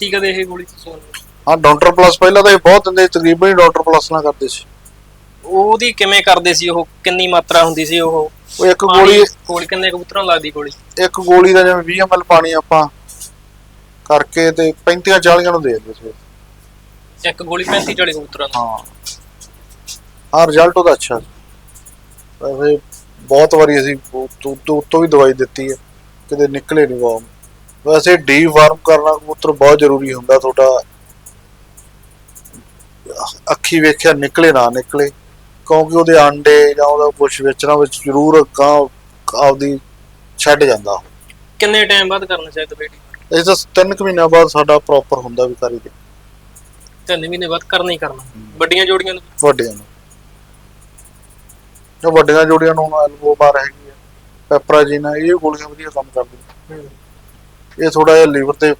ਦਿੱਤੀ ਕਦੇ ਇਹ ਗੋਲੀ ਤੁਸੀਂ ਉਹਨੂੰ? ਹਾਂ ਡਾਕਟਰ ਪਲੱਸ ਪਹਿਲਾਂ ਤਾਂ ਇਹ ਬਹੁਤ ਦਿੰਦੇ ਸੀ, ਤਕਰੀਬਨ ਹੀ ਡਾਕਟਰ ਪਲੱਸ ਨਾਲ ਕਰਦੇ ਸੀ। ਉਹਦੀ ਕਿਵੇਂ ਕਰਦੇ ਸੀ ਉਹ? ਕਿੰਨੀ ਮਾਤਰਾ ਹੁੰਦੀ ਸੀ ਉਹ? ਉਹ ਇੱਕ ਗੋਲੀ ਗੋਲੀ ਕਿੰਨੇ ਕਬੂਤਰਾਂ ਨੂੰ ਲੱਗਦੀ ਗੋਲੀ? ਇੱਕ ਗੋਲੀ ਦਾ ਜਿਵੇਂ 20 ml ਪਾਣੀ ਆਪਾਂ ਕਰਕੇ ਤੇ 35 40 ਨੂੰ ਦੇ ਦਿੰਦੇ ਸੀ। ਇੱਕ ਗੋਲੀ 35 40 ਕਬੂਤਰਾਂ ਨੂੰ? ਹਾਂ। ਹਾਂ ਰਿਜ਼ਲਟ ਉਹਦਾ ਅੱਛਾ ਸੀ। ਵੈਸੇ ਬਹੁਤ ਵਾਰੀ ਅਸੀਂ ਉਤੋਂ ਉਤੋਂ ਵੀ ਦਵਾਈ ਦਿੱਤੀ ਹੈ। ਕਿਤੇ ਨਿਕਲੇ ਨਹੀਂ ਵਾਰਮ ਵੈਸੇ ਡੀ ਵਾਰਮ ਕਰਨਾ ਕਬੂਤਰ ਬਹੁਤ ਜ਼ਰੂਰੀ ਹੁੰਦਾ ਤੁਹਾਡਾ ਅੱਖੀ ਵੇਖਿਆ ਨਿਕਲੇ ਨਾ ਨਿਕਲੇ ਕਿਉਂਕਿ ਉਹਦੇ ਆਂਡੇ ਜਾਂ ਉਹਦਾ ਕੁਝ ਵੇਚਣਾ ਵਿੱਚ ਜ਼ਰੂਰ ਕਾਂ ਆਪਦੀ ਛੱਡ ਜਾਂਦਾ। ਕਿੰਨੇ ਟਾਈਮ ਬਾਅਦ ਕਰਨਾ ਚਾਹੀਦਾ ਬੇਟੀ? ਇਹ ਤਾਂ ਤਿੰਨ ਕੁ ਮਹੀਨਿਆਂ ਬਾਅਦ ਸਾਡਾ ਪ੍ਰੋਪਰ ਹੁੰਦਾ ਵੀ ਕਰੀ ਦੇ। ਤਿੰਨ ਮਹੀਨੇ ਬਾਅਦ ਕਰਨਾ ਹੀ ਕਰਨਾ। ਵੱਡੀਆਂ ਜੋੜੀਆਂ ਨੂੰ? ਵੱਡਿਆਂ ਨੂੰ। ਜੋ ਵੱਡੀਆਂ ਜੋੜੀਆਂ ਨੂੰ ਐਲਬੋ ਬਾਰ ਹੈਗੀ ਹੈ ਪੈਪਰਾਜੀਨਾ ਇਹ ਗੋਲੀਆਂ ਵਧੀਆ ਕੰਮ ਕਰਦੀਆਂ। ਹੂੰ। ਇਹ ਥੋੜਾ ਜਿਹਾ ਲੀਵਰ ਤੇ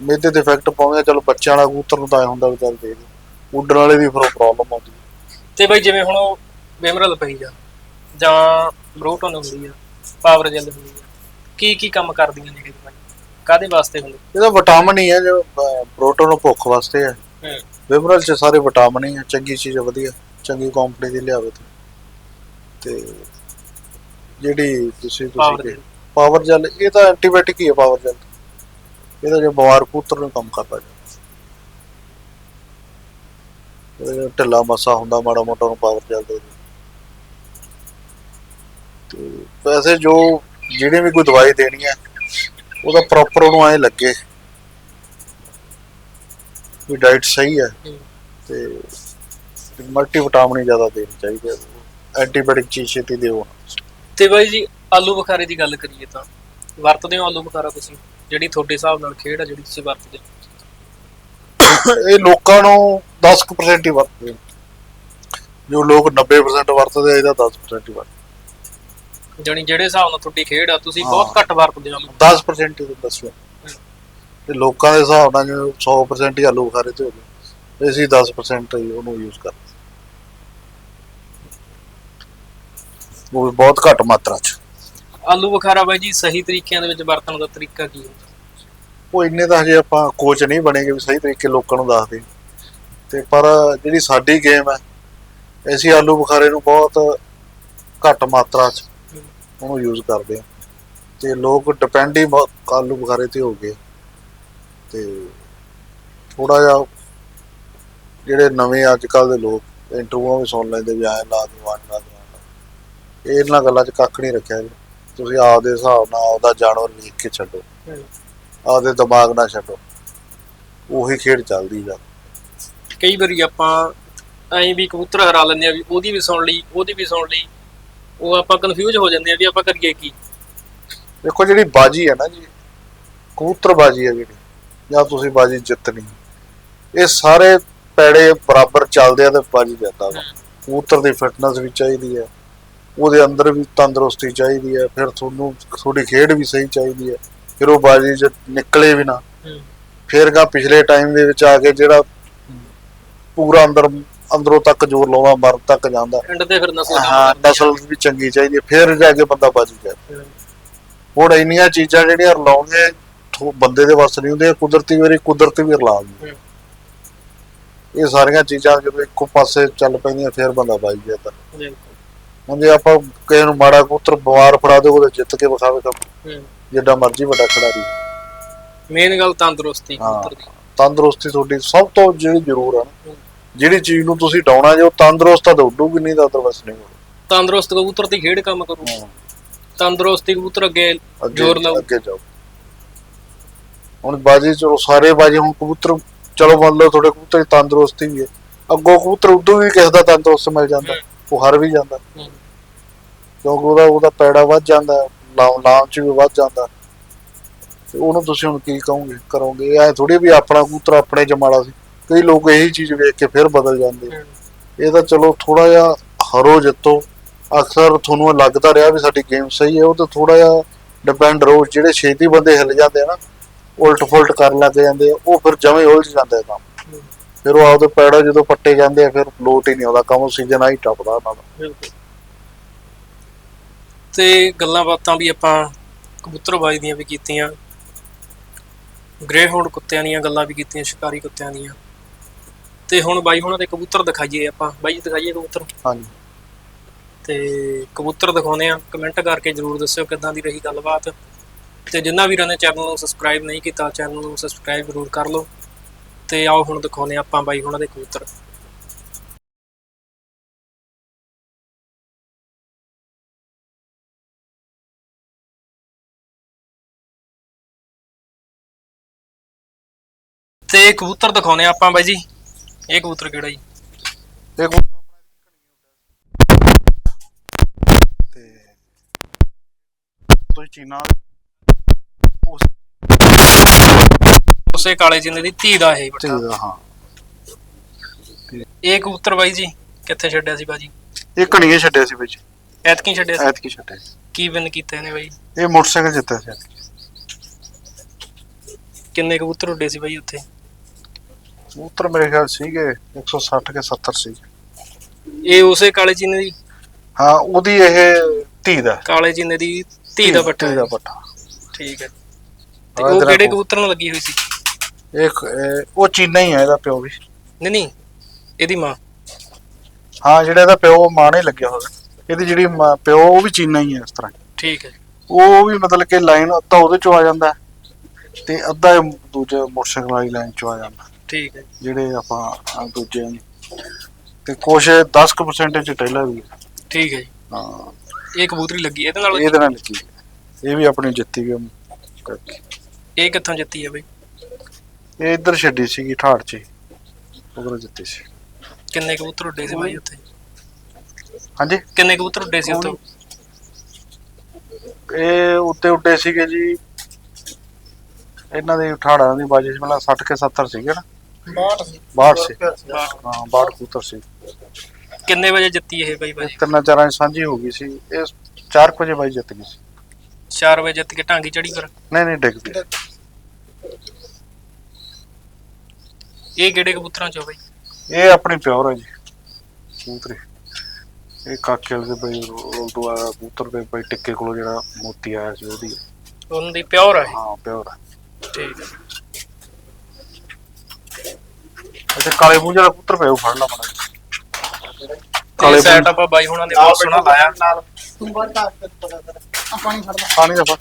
ਮਿਹਦੇ ਤੇ ਇਫੈਕਟ ਪਾਉਂਦੇ ਚਲੋ ਬੱਚਿਆਂ ਵਾਲਾ ਕਬੂਤਰ ਨੂੰ ਤਾਂ ਹੁੰਦਾ ਵੀ ਚੱਲ ਦੇ ਦੇ ਉੱਡਣ ਵਾਲੇ ਦੀ ਫਿਰ ਪ੍ਰੋਬਲਮ ਆਉਂਦੀ। ਤੇ ਬਈ ਜਿਵੇਂ ਹੁਣ ਉਹ ਬੇਮਰਲ ਪਈ ਜਾ ਜਾਂ ਬਰੋਟਨ ਹੁੰਦੀ ਆ ਪਾਵਰ ਜੈਲ ਹੁੰਦੀ ਆ ਕੀ ਕੀ ਕੰਮ ਕਰਦੀਆਂ ਨੇ ਇਹ ਦਵਾਈ ਕਾਦੇ ਵਾਸਤੇ ਹੁੰਦੀ? ਇਹਦਾ ਵਿਟਾਮਿਨ ਹੀ ਹੈ ਜੋ ਪ੍ਰੋਟੀਨ ਨੂੰ ਭੁੱਖ ਵਾਸਤੇ ਹੈ। ਵਿਮਰਲ ਚ ਸਾਰੇ ਵਿਟਾਮਿਨ ਹੀ ਹੈ ਚੰਗੀ ਚੀਜ਼ ਵਧੀਆ। ਚੰਗੀ ਕੰਪਨੀ ਦੀ ਲਿਆਵੇ ਤੇ। ਤੇ ਜਿਹੜੀ ਤੁਸੀਂ ਤੁਸੀਂ। ਪਾਵਰ ਜੈਲ ਇਹ ਤਾਂ ਐਂਟੀਬਾਇਓਟਿਕ ਹੀ ਹੈ ਪਾਵਰ ਜੈਲ ਇਹਦਾ ਜੋ ਬਿਮਾਰ ਕਬੂਤਰ ਨੂੰ ਕੰਮ ਕਰਦਾ ਜੀ ਇਹ ਢਿੱਲਾ ਮਸਾ ਹੁੰਦਾ ਮਾੜਾ ਮੋਟਾ ਨੂੰ ਪਾਵਰ ਜੈਲ ਦੇ ਦਿਓ। ਤੇ ਵੈਸੇ ਜੋ ਜਿਹੜੇ ਵੀ ਕੋਈ ਦਵਾਈ ਦੇਣੀ ਹੈ ਉਹਦਾ ਪ੍ਰੋਪਰ ਉਹਨੂੰ ਐ ਲੱਗੇ ਵੀ ਡਾਈਟ ਸਹੀ ਹੈ ਹੂੰ। ਤੇ ਮਲਟੀ ਵਿਟਾਮਿਨ ਜ਼ਿਆਦਾ ਦੇਣੀ ਚਾਹੀਦੀ ਹੈ ਐਂਟੀਬਾਇਓਟਿਕ ਚੀਜ਼ ਛੇਤੀ ਦਿਓ ਤੇ ਬਾਈ ਜੀ ਆਲੂ ਬੁਖਾਰੇ ਦੀ ਗੱਲ ਕਰੀਏ ਤਾਂ ਵਰਤਦੇ ਹੋ ਆਲੂ ਬੁਖਾਰਾ ਤੁਸੀਂ ਜਿਹੜੀ ਤੁਹਾਡੇ ਹਿਸਾਬ ਨਾਲ ਖੇਡ ਆ ਜਿਹੜੀ ਤੁਸੀਂ ਵਰਤਦੇ ਹੋ? ਇਹ ਲੋਕਾਂ ਨੂੰ 10% ਹੀ ਵਰਤਦੇ ਨੇ। ਜੋ ਲੋਕ 90% ਵਰਤਦੇ ਆ ਇਹਦਾ 10% ਹੀ ਵਰਤਦੇ ਜਾਣੀ ਜਿਹੜੇ ਹਿਸਾਬ ਨਾਲ ਤੁਹਾਡੀ ਖੇਡ ਆ ਤੁਸੀਂ ਹਾਂ। ਬਹੁਤ ਘੱਟ ਵਰਤਦੇ ਹੋ। ਆਲੂ 10% ਹੀ ਦੱਸੋ ਤੇ ਲੋਕਾਂ ਦੇ ਹਿਸਾਬ ਨਾਲ ਜਿਵੇਂ 100% ਹੀ ਆਲੂ ਬੁਖਾਰੇ ਤੇ ਹੋ ਗਏ। ਅਸੀਂ 10% ਹੀ ਉਹਨੂੰ ਯੂਜ਼ ਕਰਦੇ ਉਹ ਵੀ ਬਹੁਤ ਘੱਟ ਮਾਤਰਾ ਚ। ਆਲੂ ਬੁਖਾਰਾ ਬਾਈ ਜੀ, ਸਹੀ ਤਰੀਕਿਆਂ ਦੇ ਵਿੱਚ ਵਰਤਣ ਦਾ ਤਰੀਕਾ ਕੀ ਹੁੰਦਾ ਉਹ ਇੰਨੇ ਤਾਂ ਹਜੇ ਆਪਾਂ ਕੋਚ ਨਹੀਂ ਬਣੇਗੇ ਵੀ ਸਹੀ ਤਰੀਕੇ ਲੋਕਾਂ ਨੂੰ ਦੱਸਦੇ। ਤੇ ਪਰ ਜਿਹੜੀ ਸਾਡੀ ਗੇਮ ਹੈ, ਅਸੀਂ ਆਲੂ ਬੁਖਾਰੇ ਨੂੰ ਬਹੁਤ ਘੱਟ ਮਾਤਰਾ 'ਚ ਉਹਨੂੰ ਯੂਜ਼ ਕਰਦੇ ਆ ਤੇ ਲੋਕ ਡਿਪੈਂਡ ਹੀ ਬਹੁਤ ਆਲੂ ਬੁਖਾਰੇ ਤੇ ਹੋ ਗਏ। ਤੇ ਥੋੜਾ ਜਿਹਾ ਜਿਹੜੇ ਨਵੇਂ ਅੱਜ ਕੱਲ ਦੇ ਲੋਕ, ਇੰਟਰਵਿਊਆਂ ਵੀ ਸੁਣ ਲੈਂਦੇ ਵੀ ਐਂ ਲਾ ਦਿਓ ਐਂ ਲਾ ਦਿਓ ਇਹਨਾਂ ਗੱਲਾਂ 'ਚ ਕੱਖ ਨਹੀਂ ਰੱਖਿਆ ਜੀ। ਤੁਸੀਂ ਆਪਦੇ ਹਿਸਾਬ ਨਾਲ ਆਪਦਾ ਜਾਨਵਰ ਵੇਖ ਕੇ ਛੱਡੋ। ਆਪਦੇ ਦਿਮਾਗ ਨਾਲ ਛੱਡੋ। ਉਹੀ ਖੇਡ ਚੱਲਦੀ ਜਾ ਕਈ ਵਾਰੀ ਆਪਾਂ ਐਂ ਵੀ ਕਬੂਤਰ ਹਰਾ ਲੈਂਦੇ ਆ ਵੀ ਉਹਦੀ ਵੀ ਸੁਣ ਲਈ ਉਹਦੀ ਵੀ ਸੁਣ ਲਈ। ਉਹ ਆਪਾਂ ਕਨਫਿਊਜ਼ ਹੋ ਜਾਂਦੇ ਆ ਵੀ ਆਪਾਂ ਕਰੀਏ ਕੀ। ਦੇਖੋ ਜਿਹੜੀ ਬਾਜੀ ਹੈ ਨਾ ਜੀ ਕਬੂਤਰ ਬਾਜੀ ਹੈ ਜਿਹੜੀ ਜਾਂ ਤੁਸੀਂ ਬਾਜੀ ਜਿੱਤਣੀ। ਇਹ ਸਾਰੇ ਪੈੜੇ ਬਰਾਬਰ ਚੱਲਦੇ ਆ ਤੇ ਬਾਜੀ ਜਾਂਦਾ ਵਾ। ਕਬੂਤਰ ਦੀ ਫਿਟਨੈਸ ਵੀ ਚਾਹੀਦੀ ਹੈ ਉਹਦੇ ਅੰਦਰ ਵੀ ਤੰਦਰੁਸਤੀ ਚਾਹੀਦੀ ਹੈ ਫਿਰ ਤੁਹਾਨੂੰ ਤੁਹਾਡੀ ਖੇਡ ਵੀ ਸਹੀ ਚਾਹੀਦੀ ਹੈ ਫਿਰ ਉਹ ਬਾਜੀ ਚ ਨਿਕਲੇ ਵੀ ਨਾ। ਫਿਰ ਗਾ ਪਿਛਲੇ ਟਾਈਮ ਦੇ ਵਿੱਚ ਆ ਕੇ ਜਿਹੜਾ ਪੂਰਾ ਅੰਦਰ ਅੰਦਰੋਂ ਤੱਕ ਜ਼ੋਰ ਲਾਉਂਦਾ ਮਰਨ ਤੱਕ ਜਾਂਦਾ। ਐਂਡ ਤੇ ਫਿਰ ਨਸਲ ਹਾਂ ਨਸਲ ਵੀ ਚੰਗੀ ਚਾਹੀਦੀ ਹੈ ਫਿਰ ਜਾ ਕੇ ਬੰਦਾ ਬਾਜੀ ਜਾਂਦਾ ਹੁਣ ਇੰਨੀਆਂ ਚੀਜ਼ਾਂ ਜਿਹੜੀਆਂ ਰਲਾਉਂਦੇ ਥੋ- ਬੰਦੇ ਦੇ ਵੱਸ ਨਹੀਂ ਹੁੰਦੇ ਕੁਦਰਤੀ ਵਾਰੀ ਕੁਦਰਤ ਵੀ ਰਲਾ ਦਿੰਦੀ ਇਹ ਸਾਰੀਆਂ ਚੀਜ਼ਾਂ ਜਦੋਂ ਇੱਕੋ ਪਾਸੇ ਚੱਲ ਪੈਂਦੀਆਂ ਫਿਰ ਬੰਦਾ ਬਾਜੀ ਜਾਂਦਾ ਹੁਣ ਜੇ ਆਪਾਂ ਕਿਸੇ ਨੂੰ ਮਾੜਾ ਕਬੂਤਰ ਬਿਮਾਰ ਫੜਾ ਦੇ ਉਹਦੇ ਜਿੱਤ ਕੇ ਵਿਖਾਵੇ ਤਾਂ ਜਿੱਡਾ ਮਰਜ਼ੀ ਵੱਡਾ ਖਿਡਾਰੀ। ਮੇਨ ਗੱਲ ਤੰਦਰੁਸਤੀ ਹਾਂ। ਕਬੂਤਰ ਦੀ। ਤੰਦਰੁਸਤੀ ਤੁਹਾਡੀ ਸਭ ਤੋਂ ਜਿਹੜੀ ਜ਼ਰੂਰ ਆ। ਜਿਹੜੀ ਚੀਜ਼ ਨੂੰ ਤੁਸੀਂ ਡਾਉਣਾ ਜੇ ਉਹ ਤੰਦਰੁਸਤ ਤਾਂ ਉੱਡੂਗੀ ਨਹੀਂ ਤਾਂ ਅਦਰਵਾਈਜ਼ ਨਹੀਂ ਹੋਣੀ ਤੰਦਰੁਸਤ ਕਬੂਤਰ ਦੀ ਖੇਡ ਕੰਮ ਕਰੂ। ਤੰਦਰੁਸਤੀ ਕਬੂਤਰ ਅੱਗੇ ਜ਼ੋਰ ਲਾਓ ਅੱਗੇ ਜਾਓ। ਹੁਣ ਬਾਜੀ ਚਲੋ ਸਾਰੇ ਬਾਜੀ ਹੁਣ ਕਬੂਤਰ ਚਲੋ ਮੰਨ ਲਓ ਤੁਹਾਡੇ ਕਬੂਤਰ ਤੰਦਰੁਸਤੀ ਵੀ ਹੈ। ਅੱਗੋਂ ਕਬੂਤਰ ਉਦੋਂ ਵੀ ਕਿਸੇ ਦਾ ਤੰਦਰੁਸਤ ਮਿਲ ਜਾਂਦਾ ਉਹ ਹਰ ਵੀ ਜਾਂਦਾ। ਕਿਉਂਕਿ ਉਹਦਾ ਉਹਦਾ ਪੈੜਾ ਵੱਧ ਜਾਂਦਾ ਲਾਉ ਲਾਉਣ ਚ ਵੀ ਵੱਧ ਜਾਂਦਾ। ਤੇ ਉਹਨੂੰ ਤੁਸੀਂ ਹੁਣ ਕੀ ਕਹੋਗੇ? ਕਰੋਗੇ? ਐ ਥੋੜੀ ਵੀ ਆਪਣਾ ਕਬੂਤਰ ਆਪਣੇ ਮਾੜਾ ਸੀ। ਕਈ ਲੋਕ ਇਹੀ ਚੀਜ਼ ਵੇਖ ਕੇ ਫਿਰ ਬਦਲ ਜਾਂਦੇ। ਇਹ ਤਾਂ ਚਲੋ ਥੋੜਾ ਜਿਹਾ ਹਰੋ ਜਿੱਤੋ। ਅਕਸਰ ਤੁਹਾਨੂੰ ਲੱਗਦਾ ਰਿਹਾ ਵੀ ਸਾਡੀ ਗੇਮ ਸਹੀ ਹੈ। ਉਹ ਤਾਂ ਥੋੜਾ ਜਿਹਾ ਡਿਪੈਂਡ ਰਹੋ। ਜਿਹੜੇ ਛੇਤੀ ਬੰਦੇ ਹਿੱਲ ਜਾਂਦੇ ਆ ਨਾ ਉਲਟ ਫੁਲਟ ਕਰਨ ਲੱਗ ਜਾਂਦੇ ਆ। ਉਹ ਫਿਰ ਜਮੇ ਉਲਝ ਜਾਂਦੇ ਕੰਮ। ਫਿਰ ਉਹ ਆਪਦੇ ਪੈੜਾ ਜਦੋਂ ਪੱਟੇ ਜਾਂਦੇ ਆ ਫਿਰ ਲੋਟ ਹੀ ਨਹੀਂ ਆਉਂਦਾ। ਕੰਮ ਸੀਜ਼ਨ ਆ ਹੀ ਟੱਪਦਾ ਉਹਨਾਂ ਦਾ। ਬਿਲਕੁਲ। ਤੇ ਗੱਲਾਂ ਬਾਤਾਂ ਵੀ ਆਪਾਂ ਕਬੂਤਰਬਾਜ਼ ਦੀਆਂ ਵੀ ਕੀਤੀਆਂ ਗ੍ਰੇ ਹੌਂਡ ਕੁੱਤਿਆਂ ਦੀਆਂ ਗੱਲਾਂ ਵੀ ਕੀਤੀਆਂ ਸ਼ਿਕਾਰੀ ਕੁੱਤਿਆਂ ਦੀਆਂ। ਤੇ ਹੁਣ ਬਾਈ ਹੁਣਾਂ ਦੇ ਕਬੂਤਰ ਦਿਖਾਈਏ ਆਪਾਂ। ਬਾਈ ਜੀ ਦਿਖਾਈਏ ਕਬੂਤਰ? ਹਾਂਜੀ। ਤੇ ਕਬੂਤਰ ਦਿਖਾਉਨੇ ਆ ਕਮੈਂਟ ਕਰਕੇ ਜਰੂਰ ਦੱਸਿਓ ਕਿੱਦਾਂ ਦੀ ਰਹੀ ਗੱਲਬਾਤ। ਤੇ ਜਿੰਨਾ ਵੀਰਾਂ ਨੇ ਚੈਨਲ ਨੂੰ ਸਬਸਕ੍ਰਾਈਬ ਨਹੀਂ ਕੀਤਾ ਚੈਨਲ ਨੂੰ ਸਬਸਕ੍ਰਾਈਬ ਜ਼ਰੂਰ ਕਰ ਲਓ। ਤੇ ਆਓ ਹੁਣ ਦਿਖਾਉਨੇ ਆ ਆਪਾਂ ਬਾਈ ਹੁਣਾਂ ਦੇ ਕਬੂਤਰ। ਤੇ ਕਬੂਤਰ ਦਿਖਾਉਨੇ ਆਪਾਂ ਬਾਈ ਜੀ। ਇਹ ਕਬੂਤਰ ਕਿਹੜਾ ਜੀ? ਇਹ ਕਬੂਤਰ ਤੇ ਚੀਨਾ ਉਸ ਉਸੇ ਕਾਲੇ ਜਿੰਨੇ ਦੀ ਧੀ ਦਾ ਇਹ ਬੱਟਾ ਹਾਂ। ਇਹ ਕਬੂਤਰ ਬਾਈ ਜੀ ਕਿੱਥੇ ਛੱਡਿਆ ਸੀ ਬਾਜੀ? ਇਹ ਕਣੀਏ ਛੱਡਿਆ ਸੀ ਵਿੱਚ ਐਤਕੀ ਛੱਡਿਆ ਸੀ? ਐਤਕੀ ਛੱਡਿਆ ਸੀ। ਕੀ ਵਿਨ ਕੀਤਾ ਇਹਨੇ ਬਾਈ? ਇਹ ਮੋਟਰਸਾਈਕਲ ਜਿੱਤਿਆ ਸੀ। ਐਤਕੀ। ਕਿੰਨੇ ਕਬੂਤਰ ਉੱਡੇ ਸੀ ਬਾਈ ਉੱਥੇ? ਕਬੂਤਰ ਮੇਰੇ ਖਿਆਲ ਸੀਗੇ 160 ਕੇ 70 ਸੀ ਇਹ ਉਸੇ ਕਾਲੇ ਚੀਨੇ ਦੀ? ਹਾਂ ਉਹਦੀ ਇਹ ਧੀ ਦਾ। ਕਾਲੇ ਚੀਨੇ ਦੀ ਧੀ ਦਾ ਬੱਟਾ ਧੀ ਦਾ ਪੱਠਾ। ਠੀਕ ਹੈ। ਤੇ ਉਹ ਕਿਹੜੇ। ਕਬੂਤਰ ਨੂੰ ਲੱਗੀ ਹੋਈ ਸੀ? ਇਹ- ਉਹ ਚੀਨਾ ਹੀ ਆ ਇਹਦਾ ਪਿਓ ਵੀ। ਨਹੀਂ ਨਹੀਂ ਇਹਦੀ ਮਾਂ। ਹਾਂ ਜਿਹੜਾ ਇਹਦਾ ਪਿਓ ਮਾਂ ਨੇ ਲੱਗਿਆ ਹੋਇਆ। ਇਹਦੀ ਜਿਹੜੀ ਪਿਓ ਉਹ ਵੀ ਚੀਨਾ ਹੀ ਹੈ ਇਸ ਤਰ੍ਹਾਂ। ਠੀਕ ਹੈ। ਉਹ ਵੀ ਮਤਲਬ ਕਿ ਲਾਈਨ ਅੱਧਾ ਉਹਦੇ ਚੋਂ ਆ ਜਾਂਦਾ ਹੈ ਤੇ ਅੱਧਾ ਦੂਜੇ ਮੋਟਰਸਾਈਕਲ ਵਾਲੀ ਲਾਈਨ ਚੋਂ ਆ ਜਾਂਦਾ ਠੀਕ ਹੈ ਜਿਹੜੇ ਆਪਾਂ ਆਹ ਦੂਜੇ ਨੇ। ਤੇ ਕੁਛ 10% ਚ ਟੈਲਾ ਵੀ ਹੈ। ਠੀਕ ਹੈ ਜੀ। ਹਾਂ। ਇਹ ਕਬੂਤਰੀ ਲੱਗੀ ਇਹਦੇ ਨਾਲ? ਇਹਦੇ ਨਾਲ ਲੱਗੀ ਹੈ। ਇਹ ਵੀ ਆਪਣੀ ਜਿੱਤੀ ਗਈ ਕਰਕੇ ਇਹ ਕਿੱਥੋਂ ਜਿੱਤੀ ਹੈ ਬਾਈ? ਇਹ ਇੱਧਰ ਛੱਡੀ ਸੀਗੀ ਠਾੜ ਚ ਉਧਰ ਜਿੱਤੀ ਸੀ। ਕਿੰਨੇ ਕਬੂਤਰ ਉੱਡੇ ਸੀ ਬਾਈ ਉੱਥੇ? ਹਾਂਜੀ? ਕਿੰਨੇ ਕਬੂਤਰ ਉੱਡੇ ਸੀ ਉੱਥੇ? ਇਹ ਉੱਤੇ ਉੱਡੇ ਸੀਗੇ ਜੀ। ਇਹਨਾਂ ਦੇ ਠਾੜਾਂ ਦੀ ਬਾਜੀ ਸੀ ਮਤਲਬ 60 ਕੇ 70 ਸੀਗੇ ਨਾ। 62 ਸੀ। 62 ਸੀ। ਹਾਂ 62 ਕਬੂਤਰ ਸੀ। ਕਿੰਨੇ ਵਜੇ ਜਿੱਤੀ ਇਹ ਬਾਈ ਬਾਜੀ ਤਿੰਨਾਂ ਚਾਰਾਂ ਦੀ ਸਾਂਝੀ ਹੋ ਗਈ ਸੀ। ਇਹ 4 ਵਜੇ ਬਾਈ ਜਿੱਤ ਗਈ ਸੀ। 4 ਵਜੇ ਜਿੱਤ ਕੇ ਢਾਂਗੀ ਚੜੀ ਫਿਰ? ਨਹੀਂ ਨਹੀਂ ਡਿੱਗ ਪਈ। ਇਹ ਕਿਹੜੇ ਕਬੂਤਰਾਂ ਚੋਂ ਬਾਈ? ਇਹ ਆਪਣੀ ਪਿਓਰ ਹੈ ਜੀ ਕਬੂਤਰੀ। ਇਹ ਕਾਕੇ ਵਾਲੇ ਦੇ ਬਈ ਰੋਲਟੂ ਆ ਕਬੂਤਰ ਦੇ ਬਈ ਟਿੱਕੇ ਕੋਲ ਜਿਹੜਾ ਮੋਤੀ ਆਇਆ ਸੀ ਉਹਦੀ। ਉਹਨਾਂ ਦੀ ਪਿਓਰ ਹੈ ਹਾਂ ਪਿਓਰ ਹੈ। ਠੀਕ ਹੈ। ਅੱਛਾ ਕਾਲੇ ਮੂੰਹ ਜਿਹੜਾ ਕਬੂਤਰ ਪਿਆ ਉਹ ਫੜ ਲਾ ਮੜਾ ਕਾਲੇ ਕਾਲੇ ਸੈਟ ਆਪਾਂ ਬਾਈ ਹੁਣਾਂ ਨੇ ਬਹੁਤ ਸੋਹਣਾ ਲਾਇਆ ਨਾਲ ਤੂੰ ਬਾਅਦ ਦਾ ਪਤਾ ਕਰ ਆ ਪਾਣੀ ਫੜ ਲੈ ਪਾਣੀ ਦਾ ਫੜ।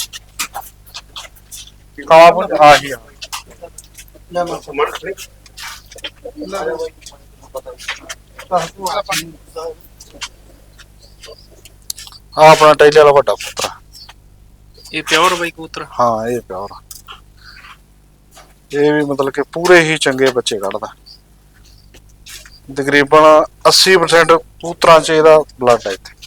ਕਾਲਾ ਮੂੰਹ ਆ ਹੀ ਆ। ਲੈ ਮੈਂ। ਮੜ ਖੜੇ ਲੈ ਤੂੰ ਆ। ਪਾਣੀ ਆ ਆਪਣਾ ਟੈਲੇ ਵਾਲਾ ਵੱਡਾ ਪੁੱਤਰ ਆ। ਇਹ ਪਿਓਰ ਬਾਈ ਕਬੂਤਰ? ਹਾਂ ਇਹ ਪਿਓਰ ਆ। ਇਹ ਵੀ ਮਤਲਬ ਕਿ ਪੂਰੇ ਹੀ ਚੰਗੇ ਬੱਚੇ ਕੱਢਦਾ। ਤਕਰੀਬਨ 80% ਕਬੂਤਰਾਂ 'ਚ ਇਹਦਾ ਬਲੱਡ ਹੈ ਇੱਥੇ।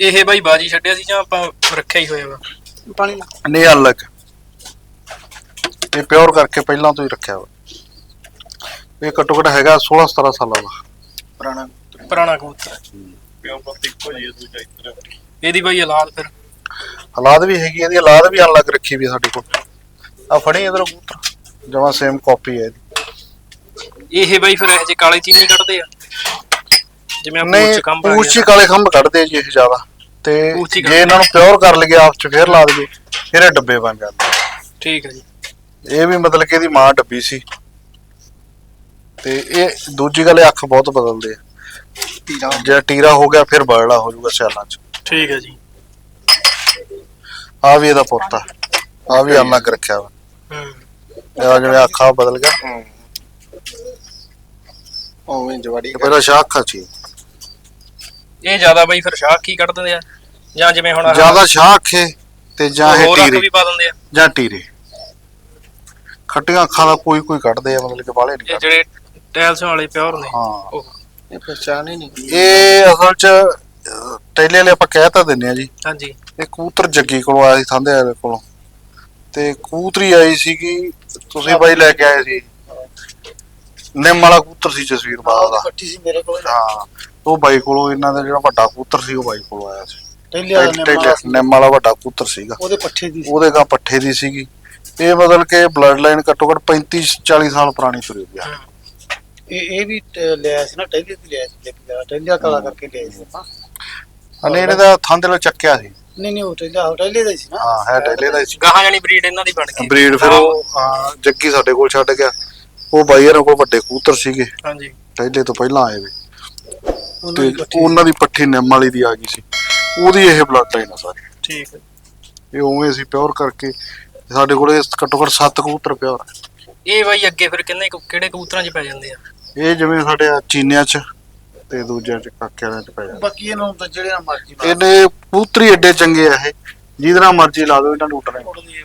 ਇਹ ਬਾਈ ਬਾਜੀ ਛੱਡਿਆ ਸੀ ਜਾਂ ਆਪਾਂ ਰੱਖਿਆ ਹੀ ਹੋਇਆ ਵਾ? ਪਾਣੀ ਨਾ ਨਹੀਂ ਅਲੱਗ। ਇਹ ਪਿਓਰ ਕਰਕੇ ਪਹਿਲਾਂ ਤੋਂ ਹੀ ਰੱਖਿਆ ਵਾ। ਇਹ ਘੱਟੋ ਘੱਟ ਹੈਗਾ 16 17 ਸਾਲਾਂ ਦਾ। ਪੁਰਾਣਾ ਪੁਰਾਣਾ ਕਬੂਤਰ। ਪਿਓ ਪੁੱਤ ਇੱਕੋ ਜਿਹੇ ਦੂਜਾ ਇੱਧਰ ਇਹਦੀ ਬਾਈ ਔਲਾਦ ਫਿਰ? ਹਾਲਾਤ ਵੀ ਹੈਗੀ ਇਹਦੀ ਹਾਲਾਤ ਵੀ ਅਲੱਗ ਰੱਖੀ ਵੀ ਸਾਡੇ ਕੋਲ। ਆ ਫੜੀ ਇਧਰ ਕਬੂਤਰ ਜਮਾ ਸੇਮ ਕਾਪੀ ਹੈ ਇਹ ਬਾਈ ਫਿਰ ਇਹ ਜੇ ਕਾਲੇ ਚੀਨੀ ਕੱਢਦੇ ਆ? ਜਿਵੇਂ ਆਪਾਂ ਨਹੀਂ ਉੱਚ ਕੰਬ ਆ ਪੂਛ 'ਚ ਗਿਆ ਕਾਲੇ ਖੰਭ ਕੱਢਦੇ ਜੀ ਇਹ ਜ਼ਿਆਦਾ। ਤੇ ਜੇ ਇਹਨਾਂ ਨੂੰ ਪਿਓਰ ਕਰ ਲਈਏ ਆਪ 'ਚ ਫੇਰ ਲਾ ਦਈਏ ਫਿਰ ਇਹ ਡੱਬੇ ਬਣ ਜਾਂਦੇ ਠੀਕ ਹੈ ਜੀ। ਇਹ ਵੀ ਮਤਲਬ ਕਿ ਇਹਦੀ ਮਾਂ ਡੱਬੀ ਸੀ। ਤੇ ਇਹ ਦੂਜੀ ਗੱਲ ਇਹ ਅੱਖ ਬਹੁਤ ਬਦਲਦੇ ਆ। ਪੀਲਾ ਜੇ ਟੀਰਾ ਹੋ ਗਿਆ ਫਿਰ ਬਰੜਾ ਹੋ ਜਾਊਗਾ ਸਿਆਲਾਂ 'ਚ। ਠੀਕ ਹੈ ਜੀ। ਆ ਵੀ ਇਹਦਾ ਪੁੱਤ ਆ। ਆ ਵੀ ਅਲੱਗ ਰੱਖਿਆ ਵਾ। ਹੂੰ ਇਹਦਾ ਜਿਵੇਂ ਅੱਖਾਂ ਬਦਲ ਗਿਆ। ਉਵੇਂ ਜਵਾੜੀ ਤੇ ਪਹਿਲਾਂ ਸ਼ਾਹ ਅੱਖਾਂ ਸੀ ਇਹ ਜ਼ਿਆਦਾ ਬਾਈ ਫਿਰ ਸ਼ਾਹ ਕੀ ਕੱਢ ਦਿੰਦੇ ਆ? ਜਾਂ ਜਿਵੇਂ ਹੁਣ ਆਹ ਜ਼ਿਆਦਾ ਸ਼ਾਹ ਅੱਖੇ ਤੇ ਜਾਂ ਇਹ ਹੋਰ ਅੱਖ ਟੀਰੇ। ਵੀ ਪਾ ਦਿੰਦੇ ਆ। ਜਾਂ ਟੀਰੇ। ਖੱਟੀਆਂ ਅੱਖਾਂ ਦਾ ਕੋਈ ਕੋਈ ਕੱਢਦੇ ਆ ਮਤਲਬ ਕਿ ਬਾਲੇ ਨਹੀਂ ਇਹ ਕੱਢਦੇ। ਜਿਹੜੇ ਟੈਲਸ ਵਾਲੇ ਪਿਓਰ ਨੇ। ਹਾਂ। ਉਹ। ਇਹ ਪਛਾਣ ਹੀ ਨਹੀਂ। ਇਹ ਅਸਲ ਚ ਅਹ, ਟੈਲੇ ਵਾਲੇ ਆਪਾਂ ਕਹਿ ਤਾਂ ਦਿੰਨੇ ਆ ਜੀ। ਹਾਂਜੀ। ਇਹ ਕਬੂਤਰ ਜੱਗੀ ਕੋਲੋਂ ਆਇਆ ਸੀ ਥਾਂਦੇ ਵਾਲੇ ਕੋਲੋਂ। ਤੇ ਕਬੂਤਰੀ ਆਈ ਸੀਗੀ ਤੁਸੀਂ ਬਾਈ ਲੈ ਕੇ ਆਏ ਸੀ। ਨਿੰਮ ਵਾਲਾ ਕਬੂਤਰ ਸੀ ਜਸਵੀਰ ਬਾਦ ਦਾ। ਪੱਟੀ ਸੀ ਮੇਰੇ ਕੋਲ। ਹਾਂ ਉਹ ਬਾਈ ਕੋਲੋਂ ਇਹਨਾਂ ਦਾ ਜਿਹੜਾ ਵੱਡਾ ਕਬੂਤਰ ਸੀ ਉਹ ਬਾਈ ਕੋਲੋਂ ਆਇਆ ਸੀ। ਨਿੰਮ ਵਾਲਾ ਵੱਡਾ ਕਬੂਤਰ ਸੀਗਾ। ਉਹਦੇ ਪੱਠੇ ਦੀ। ਉਹਦੇ ਗਾਂ ਪੱਠੇ ਦੀ ਸੀਗੀ। ਇਹ ਬਦਲ ਕੇ ਬਲੱਡ ਲਾਈਨ ਘੱਟੋ ਘੱਟ 35 40 ਸਾਲ ਪੁਰਾਣੀ ਤੁਰੀ ਗਿਆ ਇਹ ਇਹ ਵੀ ਲਿਆ ਸੀ ਨਾ ਟੈਲਿਆ ਤੇ ਲਿਆ ਸੀ ਟੈਲਿਆ ਕਾਲਾ ਕਰਕੇ ਲਿਆ ਸੀ। ਆਪਾਂ ਅਨੇ ਇਹਨੇ ਦਾ ਥੰਦ ਨਾਲ ਚੱਕਿਆ ਸੀ। ਨਹੀਂ ਨਹੀਂ ਹੋਟਲ ਹੋਟਲ ਦਾ ਹੀ ਸੀ ਨਾ। ਹਾਂ ਹੈ ਟੈਲੇ ਦਾ ਹੀ ਸੀ। ਗਾਹਾਂ ਜਾਨੀ ਬਰੀਡ ਇਹਨਾਂ ਦੀ ਬਣ ਗਈ। ਬਰੀਡ ਫਿਰ ਉਹ ਹਾਂ, ਜੱਗੀ ਸਾਡੇ ਕੋਲ ਛੱਡ ਗਿਆ। ਉਹ ਬਾਈ ਹਰਾਂ ਕੋਲ ਵੱਡੇ ਕਬੂਤਰ ਸੀਗੇ। ਹਾਂਜੀ। ਪਹਿਲੇ ਤੋਂ ਪਹਿਲਾਂ ਆਏ ਵੇ। ਉਹਨਾਂ ਤੇ ਦੀ ਪੱਠੀ। ਉਹਨਾਂ ਦੀ ਪੱਠੀ ਨਿੰਮ ਵਾਲੀ ਦੀ ਆ ਗਈ ਸੀ। ਉਹਦੀ ਇਹ ਬਲੱਡ ਲਾਈਨ ਆ ਸਾਰੀ। ਠੀਕ ਹੈ। ਇਹ ਉਵੇਂ ਅਸੀਂ ਪਿਓਰ ਕਰਕੇ ਸਾਡੇ ਕੋਲੇ ਘੱਟੋ ਘੱਟ 7 ਕਬੂਤਰ ਪਿਓਰ ਇਹ ਬਾਈ ਅੱਗੇ ਫਿਰ ਕਿੰਨੇ ਕੁ- ਕਿਹੜੇ ਕਬੂਤਰਾਂ 'ਚ ਪੈ ਜਾਂਦੇ ਆ? ਇਹ ਜਿਵੇਂ ਸਾਡੇ ਆ ਚੀਨਿਆਂ ਚ। ਤੇ ਦੂਜਿਆਂ ਚ ਕਾਕੇ ਵਾਲਿਆਂ ਚ ਪੈ ਜਾਂਦਾ। ਬਾਕੀ ਇਹਨੂੰ ਤਾਂ ਜਿਹੜੇ ਨਾਲ ਮਰਜ਼ੀ ਮਾਰ ਇਹਨੇ ਕਬੂਤਰੀ ਏਡੇ ਚੰਗੇ ਆ ਇਹ ਜਿਹਦੇ ਨਾਲ ਮਰਜ਼ੀ ਲਾ ਦਿਓ ਇਹਨਾਂ ਨੂੰ ਉੱਡਣਾ ਹੀ।